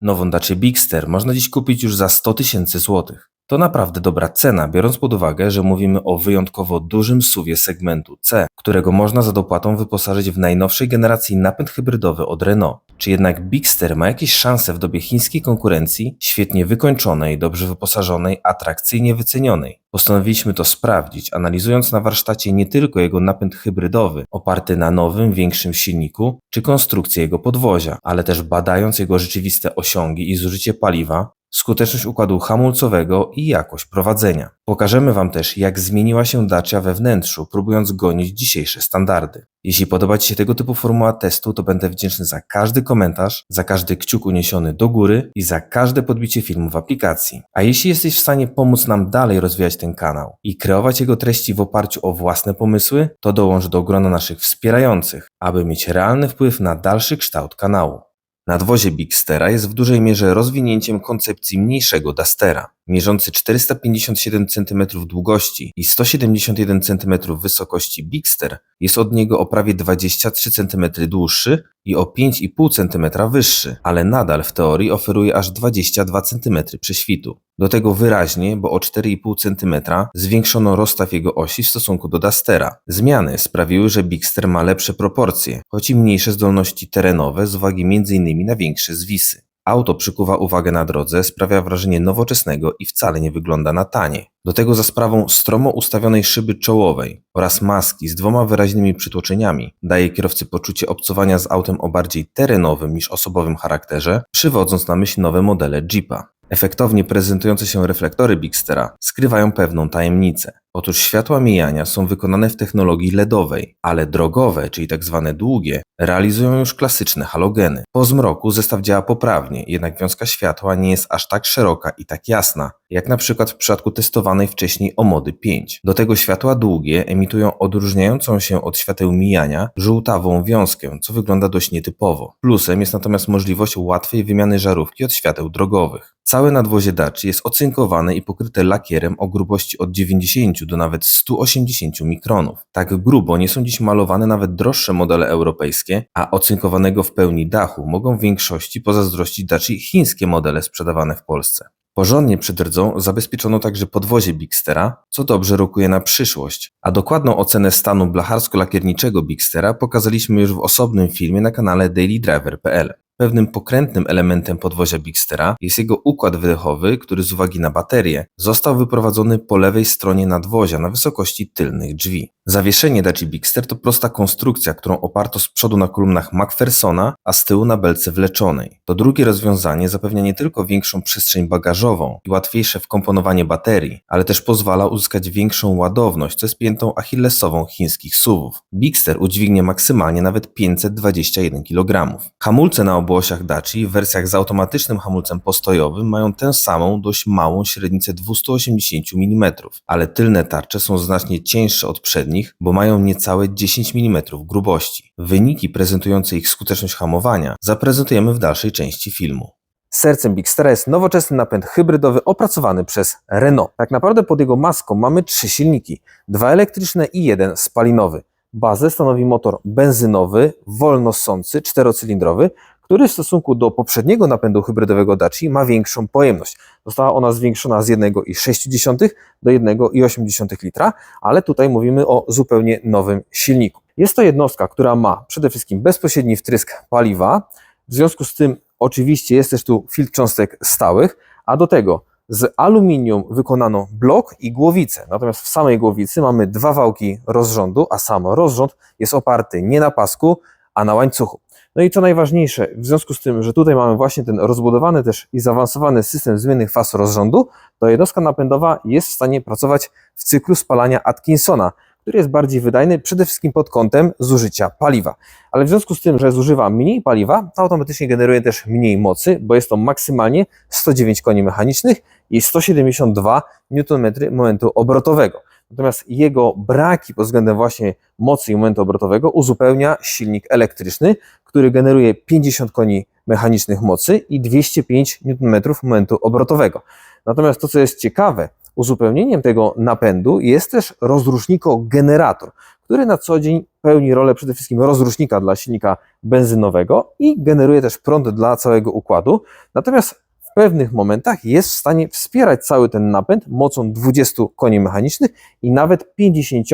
Nową Dacię Bigster można dziś kupić już za 100 tysięcy złotych. To naprawdę dobra cena, biorąc pod uwagę, że mówimy o wyjątkowo dużym suwie segmentu C, którego można za dopłatą wyposażyć w najnowszej generacji napęd hybrydowy od Renault. Czy jednak Bigster ma jakieś szanse w dobie chińskiej konkurencji, świetnie wykończonej, dobrze wyposażonej, atrakcyjnie wycenionej? Postanowiliśmy to sprawdzić, analizując na warsztacie nie tylko jego napęd hybrydowy, oparty na nowym, większym silniku, czy konstrukcję jego podwozia, ale też badając jego rzeczywiste osiągi i zużycie paliwa, skuteczność układu hamulcowego i jakość prowadzenia. Pokażemy Wam też, jak zmieniła się Dacia we wnętrzu, próbując gonić dzisiejsze standardy. Jeśli podoba Ci się tego typu formuła testu, to będę wdzięczny za każdy komentarz, za każdy kciuk uniesiony do góry i za każde podbicie filmu w aplikacji. A jeśli jesteś w stanie pomóc nam dalej rozwijać ten kanał i kreować jego treści w oparciu o własne pomysły, to dołącz do grona naszych wspierających, aby mieć realny wpływ na dalszy kształt kanału. Nadwozie Bigstera jest w dużej mierze rozwinięciem koncepcji mniejszego Dustera. Mierzący 457 cm długości i 171 cm wysokości Bigster jest od niego o prawie 23 cm dłuższy i o 5,5 cm wyższy, ale nadal w teorii oferuje aż 22 cm prześwitu. Do tego wyraźnie, bo o 4,5 cm zwiększono rozstaw jego osi w stosunku do Dustera. Zmiany sprawiły, że Bigster ma lepsze proporcje, choć i mniejsze zdolności terenowe z uwagi m.in. na większe zwisy. Auto przykuwa uwagę na drodze, sprawia wrażenie nowoczesnego i wcale nie wygląda na tanie. Do tego za sprawą stromo ustawionej szyby czołowej oraz maski z dwoma wyraźnymi przytłoczeniami daje kierowcy poczucie obcowania z autem o bardziej terenowym niż osobowym charakterze, przywodząc na myśl nowe modele Jeepa. Efektownie prezentujące się reflektory Bigstera skrywają pewną tajemnicę. Otóż światła mijania są wykonane w technologii LEDowej, ale drogowe, czyli tak zwane długie, realizują już klasyczne halogeny. Po zmroku zestaw działa poprawnie, jednak wiązka światła nie jest aż tak szeroka i tak jasna, jak na przykład w przypadku testowanej wcześniej Omody 5. Do tego światła długie emitują odróżniającą się od świateł mijania żółtawą wiązkę, co wygląda dość nietypowo. Plusem jest natomiast możliwość łatwej wymiany żarówki od świateł drogowych. Całe nadwozie Daci jest ocynkowane i pokryte lakierem o grubości od 90 do nawet 180 mikronów. Tak grubo nie są dziś malowane nawet droższe modele europejskie, a ocynkowanego w pełni dachu mogą w większości pozazdrościć Daci chińskie modele sprzedawane w Polsce. Porządnie przed rdzą zabezpieczono także podwozie Bigstera, co dobrze rokuje na przyszłość, a dokładną ocenę stanu blacharsko-lakierniczego Bigstera pokazaliśmy już w osobnym filmie na kanale dailydriver.pl. Pewnym pokrętnym elementem podwozia Bigstera jest jego układ wydechowy, który z uwagi na baterię został wyprowadzony po lewej stronie nadwozia na wysokości tylnych drzwi. Zawieszenie Daci Bigster to prosta konstrukcja, którą oparto z przodu na kolumnach McPhersona, a z tyłu na belce wleczonej. To drugie rozwiązanie zapewnia nie tylko większą przestrzeń bagażową i łatwiejsze wkomponowanie baterii, ale też pozwala uzyskać większą ładowność, co jest piętą achillesową chińskich SUVów. Bigster udźwignie maksymalnie nawet 521 kg. Hamulce na obu osiach Daci w wersjach z automatycznym hamulcem postojowym mają tę samą, dość małą średnicę 280 mm, ale tylne tarcze są znacznie cieńsze od przednich, bo mają niecałe 10 mm grubości. Wyniki prezentujące ich skuteczność hamowania zaprezentujemy w dalszej części filmu. Sercem Bigstera jest nowoczesny napęd hybrydowy opracowany przez Renault. Tak naprawdę pod jego maską mamy trzy silniki, dwa elektryczne i jeden spalinowy. Bazę stanowi motor benzynowy, wolno ssący, czterocylindrowy, który w stosunku do poprzedniego napędu hybrydowego Daci ma większą pojemność. Została ona zwiększona z 1,6 do 1,8 litra, ale tutaj mówimy o zupełnie nowym silniku. Jest to jednostka, która ma przede wszystkim bezpośredni wtrysk paliwa, w związku z tym oczywiście jest też tu filtr cząstek stałych, a do tego z aluminium wykonano blok i głowicę. Natomiast w samej głowicy mamy dwa wałki rozrządu, a sam rozrząd jest oparty nie na pasku, a na łańcuchu. No i co najważniejsze, w związku z tym, że tutaj mamy właśnie ten rozbudowany też i zaawansowany system zmiennych faz rozrządu, to jednostka napędowa jest w stanie pracować w cyklu spalania Atkinsona, który jest bardziej wydajny przede wszystkim pod kątem zużycia paliwa. Ale w związku z tym, że zużywa mniej paliwa, to automatycznie generuje też mniej mocy, bo jest to maksymalnie 109 koni mechanicznych i 172 Nm momentu obrotowego. Natomiast jego braki pod względem właśnie mocy i momentu obrotowego uzupełnia silnik elektryczny, który generuje 50 koni mechanicznych mocy i 205 Nm momentu obrotowego. Natomiast to, co jest ciekawe, uzupełnieniem tego napędu jest też rozruszhnikogenerator, który na co dzień pełni rolę przede wszystkim rozrusznika dla silnika benzynowego i generuje też prąd dla całego układu. Natomiast pewnych momentach jest w stanie wspierać cały ten napęd mocą 20 koni mechanicznych i nawet 50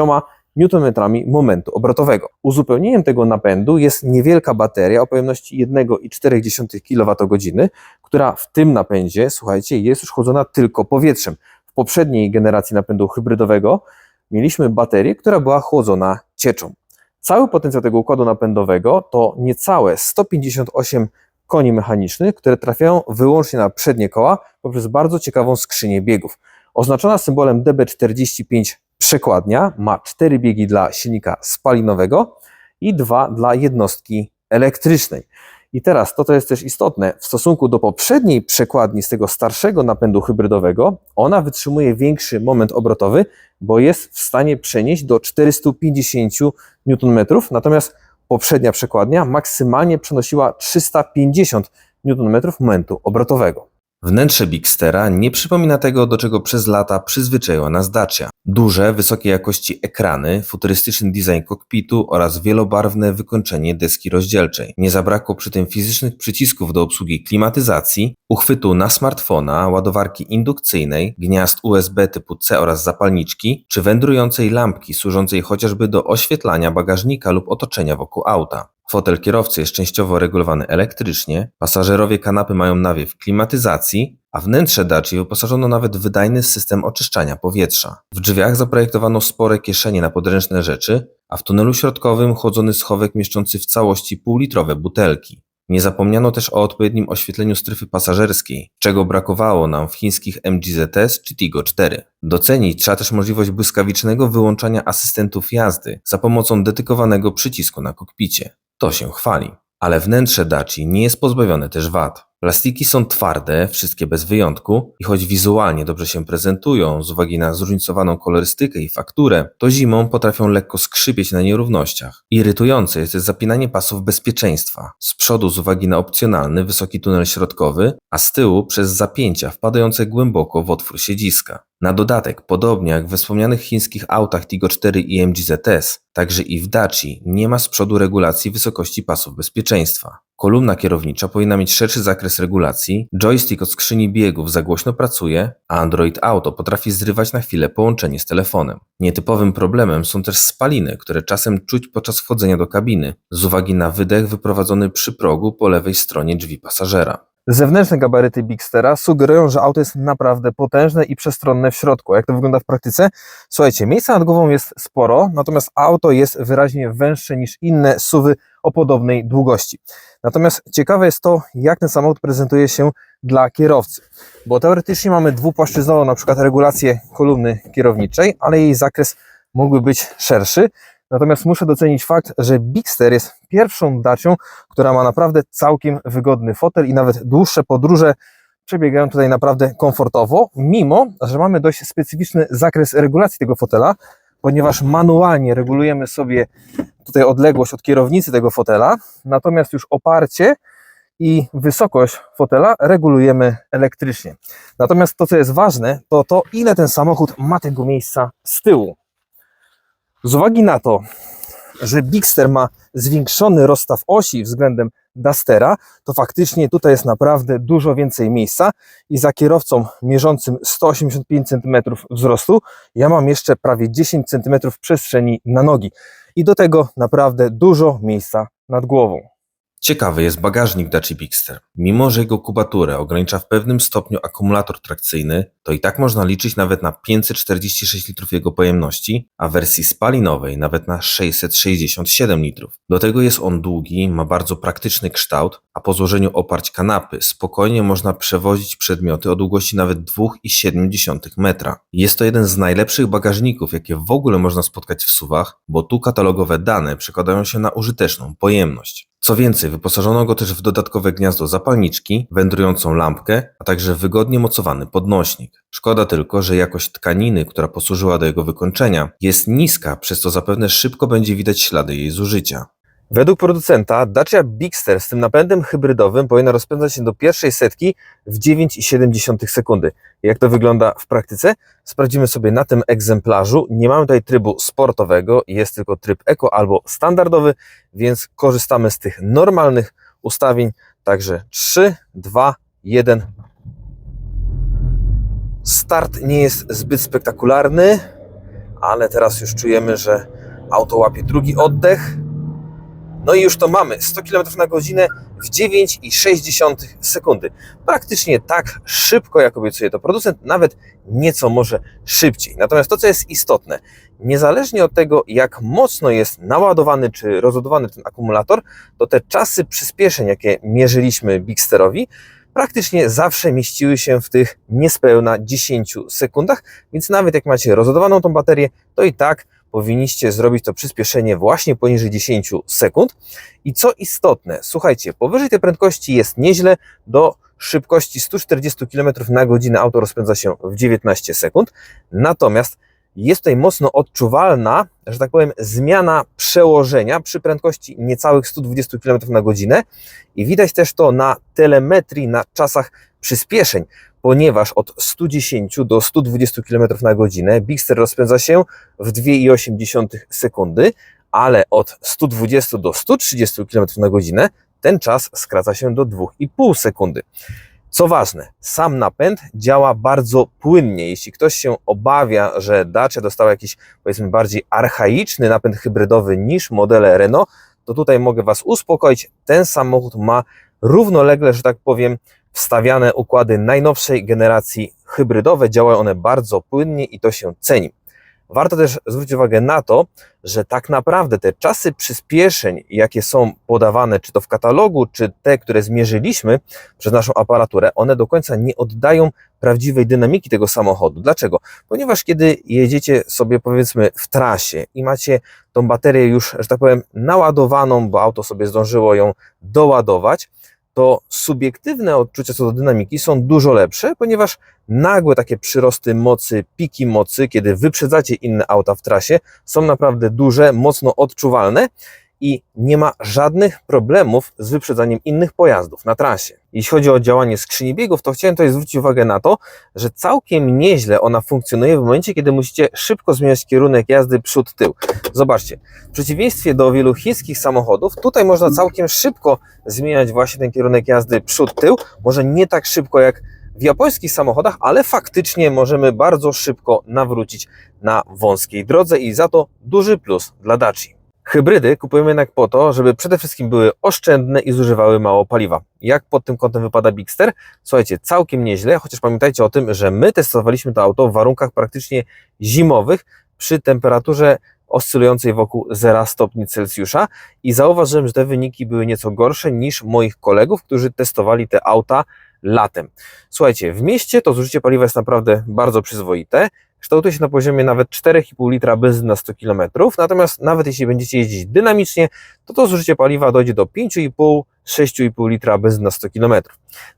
Nm momentu obrotowego. Uzupełnieniem tego napędu jest niewielka bateria o pojemności 1,4 kWh, która w tym napędzie, słuchajcie, jest już chłodzona tylko powietrzem. W poprzedniej generacji napędu hybrydowego mieliśmy baterię, która była chłodzona cieczą. Cały potencjał tego układu napędowego to niecałe 158 koni mechanicznych, które trafiają wyłącznie na przednie koła poprzez bardzo ciekawą skrzynię biegów. Oznaczona symbolem DB45 przekładnia ma cztery biegi dla silnika spalinowego i dwa dla jednostki elektrycznej. I teraz to, co jest też istotne, w stosunku do poprzedniej przekładni z tego starszego napędu hybrydowego, ona wytrzymuje większy moment obrotowy, bo jest w stanie przenieść do 450 Nm, natomiast poprzednia przekładnia maksymalnie przenosiła 350 Nm momentu obrotowego. Wnętrze Bigstera nie przypomina tego, do czego przez lata przyzwyczaiła nas Dacia. Duże, wysokiej jakości ekrany, futurystyczny design kokpitu oraz wielobarwne wykończenie deski rozdzielczej. Nie zabrakło przy tym fizycznych przycisków do obsługi klimatyzacji, uchwytu na smartfona, ładowarki indukcyjnej, gniazd USB typu C oraz zapalniczki, czy wędrującej lampki służącej chociażby do oświetlania bagażnika lub otoczenia wokół auta. Fotel kierowcy jest częściowo regulowany elektrycznie, pasażerowie kanapy mają nawiew klimatyzacji, a wnętrze Daci wyposażono nawet w wydajny system oczyszczania powietrza. W drzwiach zaprojektowano spore kieszenie na podręczne rzeczy, a w tunelu środkowym chłodzony schowek mieszczący w całości półlitrowe butelki. Nie zapomniano też o odpowiednim oświetleniu strefy pasażerskiej, czego brakowało nam w chińskich MGZS czy Tigo 4. Docenić trzeba też możliwość błyskawicznego wyłączania asystentów jazdy za pomocą dedykowanego przycisku na kokpicie. To się chwali. Ale wnętrze Daci nie jest pozbawione też wad. Plastiki są twarde, wszystkie bez wyjątku i choć wizualnie dobrze się prezentują z uwagi na zróżnicowaną kolorystykę i fakturę, to zimą potrafią lekko skrzypieć na nierównościach. Irytujące jest zapinanie pasów bezpieczeństwa. Z przodu z uwagi na opcjonalny wysoki tunel środkowy, a z tyłu przez zapięcia wpadające głęboko w otwór siedziska. Na dodatek, podobnie jak we wspomnianych chińskich autach Tigo 4 i MG ZS, także i w Daci nie ma z przodu regulacji wysokości pasów bezpieczeństwa. Kolumna kierownicza powinna mieć szerszy zakres regulacji, joystick od skrzyni biegów za głośno pracuje, a Android Auto potrafi zrywać na chwilę połączenie z telefonem. Nietypowym problemem są też spaliny, które czasem czuć podczas wchodzenia do kabiny, z uwagi na wydech wyprowadzony przy progu po lewej stronie drzwi pasażera. Zewnętrzne gabaryty Bigstera sugerują, że auto jest naprawdę potężne i przestronne w środku. Jak to wygląda w praktyce? Słuchajcie, miejsca nad głową jest sporo, natomiast auto jest wyraźnie węższe niż inne suwy o podobnej długości. Natomiast ciekawe jest to, jak ten samochód prezentuje się dla kierowcy, bo teoretycznie mamy dwupłaszczyznową na przykład regulację kolumny kierowniczej, ale jej zakres mógłby być szerszy. Natomiast muszę docenić fakt, że Bigster jest pierwszą dacią, która ma naprawdę całkiem wygodny fotel i nawet dłuższe podróże przebiegają tutaj naprawdę komfortowo, mimo że mamy dość specyficzny zakres regulacji tego fotela, ponieważ manualnie regulujemy sobie tutaj odległość od kierownicy tego fotela, natomiast już oparcie i wysokość fotela regulujemy elektrycznie. Natomiast to, co jest ważne, to to, ile ten samochód ma tego miejsca z tyłu. Z uwagi na to, że Bigster ma zwiększony rozstaw osi względem Dustera, to faktycznie tutaj jest naprawdę dużo więcej miejsca i za kierowcą mierzącym 185 cm wzrostu ja mam jeszcze prawie 10 cm przestrzeni na nogi i do tego naprawdę dużo miejsca nad głową. Ciekawy jest bagażnik Dacia Bigster. Mimo, że jego kubaturę ogranicza w pewnym stopniu akumulator trakcyjny, to i tak można liczyć nawet na 546 litrów jego pojemności, a w wersji spalinowej nawet na 667 litrów. Do tego jest on długi, ma bardzo praktyczny kształt, a po złożeniu oparć kanapy spokojnie można przewozić przedmioty o długości nawet 2,7 metra. Jest to jeden z najlepszych bagażników, jakie w ogóle można spotkać w suwach, bo tu katalogowe dane przekładają się na użyteczną pojemność. Co więcej, wyposażono go też w dodatkowe gniazdo zapalniczki, wędrującą lampkę, a także wygodnie mocowany podnośnik. Szkoda tylko, że jakość tkaniny, która posłużyła do jego wykończenia, jest niska, przez co zapewne szybko będzie widać ślady jej zużycia. Według producenta Dacia Bigster z tym napędem hybrydowym powinna rozpędzać się do pierwszej setki w 9,7 sekundy. Jak to wygląda w praktyce? Sprawdzimy sobie na tym egzemplarzu. Nie mamy tutaj trybu sportowego, jest tylko tryb Eco albo standardowy, więc korzystamy z tych normalnych ustawień. Także 3, 2, 1. Start nie jest zbyt spektakularny, ale teraz już czujemy, że auto łapie drugi oddech. No i już to mamy. 100 km na godzinę w 9,6 sekundy. Praktycznie tak szybko, jak obiecuje to producent, nawet nieco może szybciej. Natomiast to, co jest istotne, niezależnie od tego, jak mocno jest naładowany czy rozładowany ten akumulator, to te czasy przyspieszeń, jakie mierzyliśmy Bigsterowi, praktycznie zawsze mieściły się w tych niespełna 10 sekundach, więc nawet jak macie rozładowaną tą baterię, to i tak powinniście zrobić to przyspieszenie właśnie poniżej 10 sekund. I co istotne, słuchajcie, powyżej tej prędkości jest nieźle, do szybkości 140 km na godzinę auto rozpędza się w 19 sekund, natomiast jest tutaj mocno odczuwalna, że tak powiem, zmiana przełożenia przy prędkości niecałych 120 km na godzinę. I widać też to na telemetrii, na czasach przyspieszeń, ponieważ od 110 do 120 km na godzinę Bigster rozpędza się w 2,8 sekundy, ale od 120 do 130 km na godzinę ten czas skraca się do 2,5 sekundy. Co ważne, sam napęd działa bardzo płynnie. Jeśli ktoś się obawia, że Dacia dostała jakiś powiedzmy bardziej archaiczny napęd hybrydowy niż modele Renault, to tutaj mogę Was uspokoić. Ten samochód ma równolegle, że tak powiem, wstawiane układy najnowszej generacji hybrydowe. Działają one bardzo płynnie i to się ceni. Warto też zwrócić uwagę na to, że tak naprawdę te czasy przyspieszeń, jakie są podawane, czy to w katalogu, czy te, które zmierzyliśmy przez naszą aparaturę, one do końca nie oddają prawdziwej dynamiki tego samochodu. Dlaczego? Ponieważ kiedy jedziecie sobie powiedzmy w trasie i macie tą baterię już, że tak powiem, naładowaną, bo auto sobie zdążyło ją doładować, to subiektywne odczucia co do dynamiki są dużo lepsze, ponieważ nagłe takie przyrosty mocy, piki mocy, kiedy wyprzedzacie inne auta w trasie, są naprawdę duże, mocno odczuwalne i nie ma żadnych problemów z wyprzedzaniem innych pojazdów na trasie. Jeśli chodzi o działanie skrzyni biegów, to chciałem tutaj zwrócić uwagę na to, że całkiem nieźle ona funkcjonuje w momencie, kiedy musicie szybko zmieniać kierunek jazdy przód-tył. Zobaczcie, w przeciwieństwie do wielu chińskich samochodów, tutaj można całkiem szybko zmieniać właśnie ten kierunek jazdy przód-tył. Może nie tak szybko jak w japońskich samochodach, ale faktycznie możemy bardzo szybko nawrócić na wąskiej drodze i za to duży plus dla Daci. Hybrydy kupujemy jednak po to, żeby przede wszystkim były oszczędne i zużywały mało paliwa. Jak pod tym kątem wypada Bigster? Słuchajcie, całkiem nieźle, chociaż pamiętajcie o tym, że my testowaliśmy to auto w warunkach praktycznie zimowych przy temperaturze oscylującej wokół 0 stopni Celsjusza i zauważyłem, że te wyniki były nieco gorsze niż moich kolegów, którzy testowali te auta latem. Słuchajcie, w mieście to zużycie paliwa jest naprawdę bardzo przyzwoite kształtuje się na poziomie nawet 4,5 litra benzyny na 100 km, natomiast nawet jeśli będziecie jeździć dynamicznie, to to zużycie paliwa dojdzie do 5,5-6,5 litra benzyny na 100 km.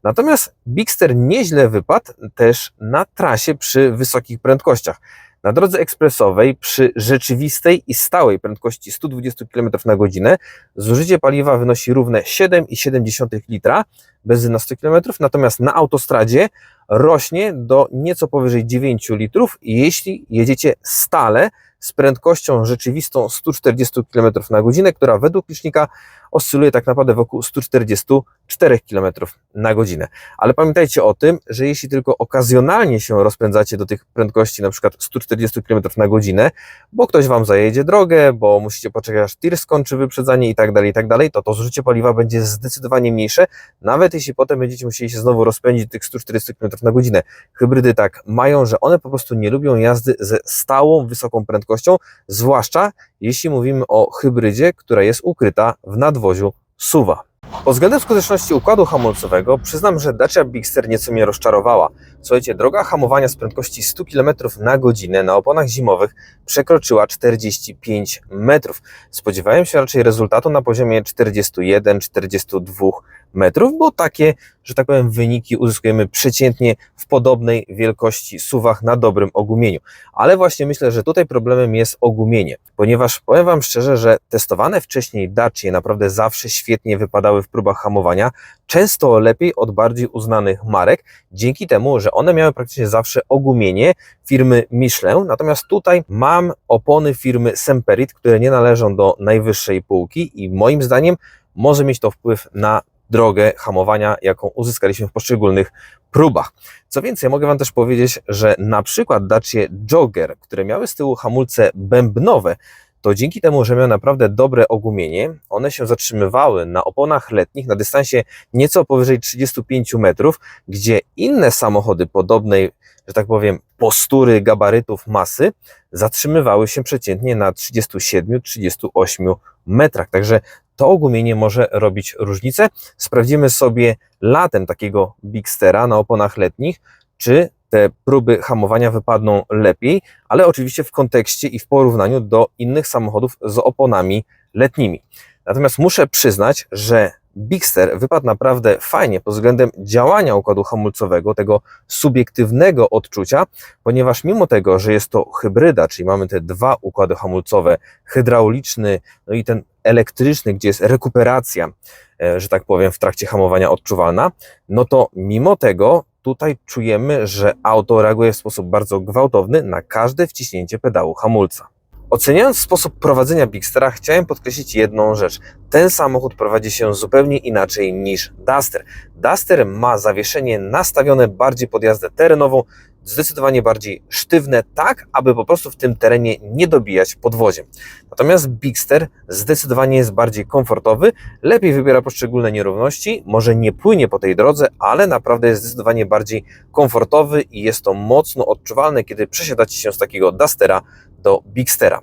Natomiast Bigster nieźle wypadł też na trasie przy wysokich prędkościach. Na drodze ekspresowej przy rzeczywistej i stałej prędkości 120 km na godzinę zużycie paliwa wynosi równe 7,7 litra benzyny na 100 km, natomiast na autostradzie rośnie do nieco powyżej 9 litrów, jeśli jedziecie stale z prędkością rzeczywistą 140 km na godzinę, która według licznika oscyluje tak naprawdę wokół 144 km na godzinę. Ale pamiętajcie o tym, że jeśli tylko okazjonalnie się rozpędzacie do tych prędkości, na przykład 140 km na godzinę, bo ktoś Wam zajedzie drogę, bo musicie poczekać aż tir skończy wyprzedzanie i tak dalej, i tak dalej, to to zużycie paliwa będzie zdecydowanie mniejsze, nawet jeśli potem będziecie musieli się znowu rozpędzić tych 140 km na godzinę. Hybrydy tak mają, że one po prostu nie lubią jazdy ze stałą, wysoką prędkością, zwłaszcza jeśli mówimy o hybrydzie, która jest ukryta w nadwoziu suwa. Pod względem skuteczności układu hamulcowego przyznam, że Dacia Bigster nieco mnie rozczarowała. Słuchajcie, droga hamowania z prędkości 100 km na godzinę na oponach zimowych przekroczyła 45 metrów. Spodziewałem się raczej rezultatu na poziomie 41-42 metrów, bo takie, że tak powiem, wyniki uzyskujemy przeciętnie w podobnej wielkości suwach na dobrym ogumieniu. Ale właśnie myślę, że tutaj problemem jest ogumienie, ponieważ powiem Wam szczerze, że testowane wcześniej Dacie naprawdę zawsze świetnie wypadały w próbach hamowania, często lepiej od bardziej uznanych marek, dzięki temu, że one miały praktycznie zawsze ogumienie firmy Michelin, natomiast tutaj mam opony firmy Semperit, które nie należą do najwyższej półki i moim zdaniem może mieć to wpływ na drogę hamowania, jaką uzyskaliśmy w poszczególnych próbach. Co więcej, mogę Wam też powiedzieć, że na przykład Dacie Jogger, które miały z tyłu hamulce bębnowe, to dzięki temu, że miały naprawdę dobre ogumienie, one się zatrzymywały na oponach letnich na dystansie nieco powyżej 35 metrów, gdzie inne samochody podobnej, że tak powiem, postury, gabarytów, masy zatrzymywały się przeciętnie na 37-38 metrach. Także to ogumienie może robić różnicę. Sprawdzimy sobie latem takiego Bigstera na oponach letnich, czy te próby hamowania wypadną lepiej, ale oczywiście w kontekście i w porównaniu do innych samochodów z oponami letnimi. Natomiast muszę przyznać, że Bigster wypadł naprawdę fajnie pod względem działania układu hamulcowego, tego subiektywnego odczucia, ponieważ mimo tego, że jest to hybryda, czyli mamy te dwa układy hamulcowe, hydrauliczny, no i ten elektryczny, gdzie jest rekuperacja, e, że tak powiem, w trakcie hamowania odczuwalna, no to mimo tego tutaj czujemy, że auto reaguje w sposób bardzo gwałtowny na każde wciśnięcie pedału hamulca. Oceniając sposób prowadzenia Bigstera, chciałem podkreślić jedną rzecz. Ten samochód prowadzi się zupełnie inaczej niż Duster. Duster ma zawieszenie nastawione bardziej pod jazdę terenową, zdecydowanie bardziej sztywne, tak aby po prostu w tym terenie nie dobijać podwoziem. Natomiast Bigster zdecydowanie jest bardziej komfortowy, lepiej wybiera poszczególne nierówności, może nie płynie po tej drodze, ale naprawdę jest zdecydowanie bardziej komfortowy i jest to mocno odczuwalne, kiedy przesiadacie się z takiego Dustera do Bigstera.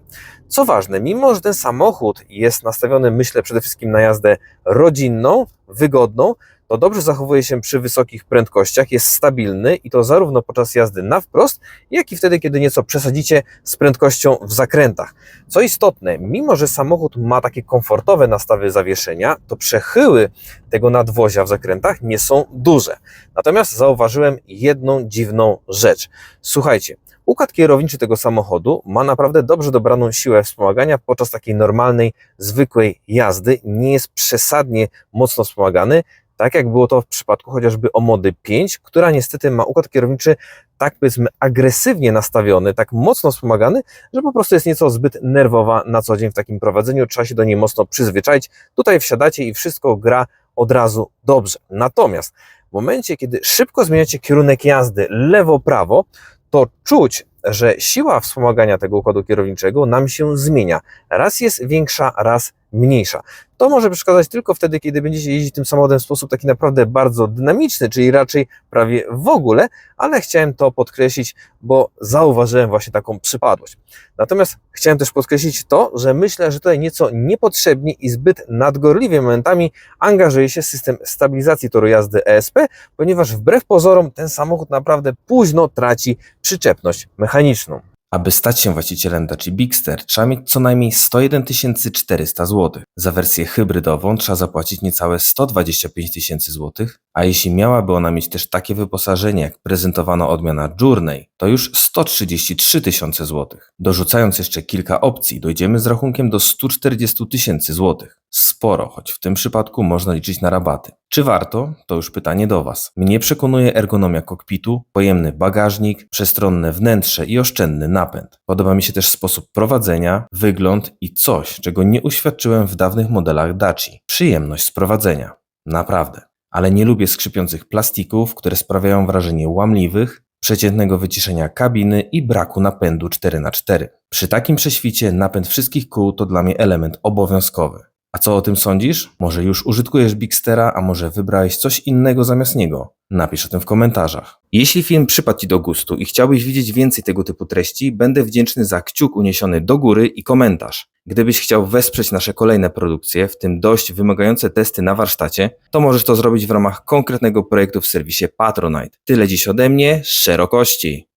Co ważne, mimo że ten samochód jest nastawiony, myślę, przede wszystkim na jazdę rodzinną, wygodną, to dobrze zachowuje się przy wysokich prędkościach, jest stabilny i to zarówno podczas jazdy na wprost, jak i wtedy, kiedy nieco przesadzicie z prędkością w zakrętach. Co istotne, mimo że samochód ma takie komfortowe nastawy zawieszenia, to przechyły tego nadwozia w zakrętach nie są duże. Natomiast zauważyłem jedną dziwną rzecz. Słuchajcie, Układ kierowniczy tego samochodu ma naprawdę dobrze dobraną siłę wspomagania podczas takiej normalnej, zwykłej jazdy. Nie jest przesadnie mocno wspomagany, tak jak było to w przypadku chociażby Omody 5, która niestety ma układ kierowniczy tak powiedzmy agresywnie nastawiony, tak mocno wspomagany, że po prostu jest nieco zbyt nerwowa na co dzień w takim prowadzeniu, trzeba się do niej mocno przyzwyczaić. Tutaj wsiadacie i wszystko gra od razu dobrze. Natomiast w momencie, kiedy szybko zmieniacie kierunek jazdy lewo-prawo, to czuć, że siła wspomagania tego układu kierowniczego nam się zmienia. Raz jest większa, raz mniejsza. To może przeszkadzać tylko wtedy, kiedy będziecie jeździć tym samochodem w sposób taki naprawdę bardzo dynamiczny, czyli raczej prawie w ogóle, ale chciałem to podkreślić, bo zauważyłem właśnie taką przypadłość. Natomiast chciałem też podkreślić to, że myślę, że tutaj nieco niepotrzebnie i zbyt nadgorliwie momentami angażuje się system stabilizacji toru jazdy ESP, ponieważ wbrew pozorom ten samochód naprawdę późno traci przyczepność mechaniczną. Aby stać się właścicielem Dacia Bigster, trzeba mieć co najmniej 101 400 zł. Za wersję hybrydową trzeba zapłacić niecałe 125 tysięcy zł, a jeśli miałaby ona mieć też takie wyposażenie jak prezentowana odmiana Journey, to już 133 tysiące złotych. Dorzucając jeszcze kilka opcji, dojdziemy z rachunkiem do 140 tysięcy złotych. Sporo, choć w tym przypadku można liczyć na rabaty. Czy warto? To już pytanie do Was. Mnie przekonuje ergonomia kokpitu, pojemny bagażnik, przestronne wnętrze i oszczędny napęd. Podoba mi się też sposób prowadzenia, wygląd i coś, czego nie uświadczyłem w dawnych modelach Daci. Przyjemność z prowadzenia. Naprawdę. Ale nie lubię skrzypiących plastików, które sprawiają wrażenie łamliwych, przeciętnego wyciszenia kabiny i braku napędu 4x4. Przy takim prześwicie napęd wszystkich kół to dla mnie element obowiązkowy. A co o tym sądzisz? Może już użytkujesz Bigstera, a może wybrałeś coś innego zamiast niego? Napisz o tym w komentarzach. Jeśli film przypadł Ci do gustu i chciałbyś widzieć więcej tego typu treści, będę wdzięczny za kciuk uniesiony do góry i komentarz. Gdybyś chciał wesprzeć nasze kolejne produkcje, w tym dość wymagające testy na warsztacie, to możesz to zrobić w ramach konkretnego projektu w serwisie Patronite. Tyle dziś ode mnie, szerokości.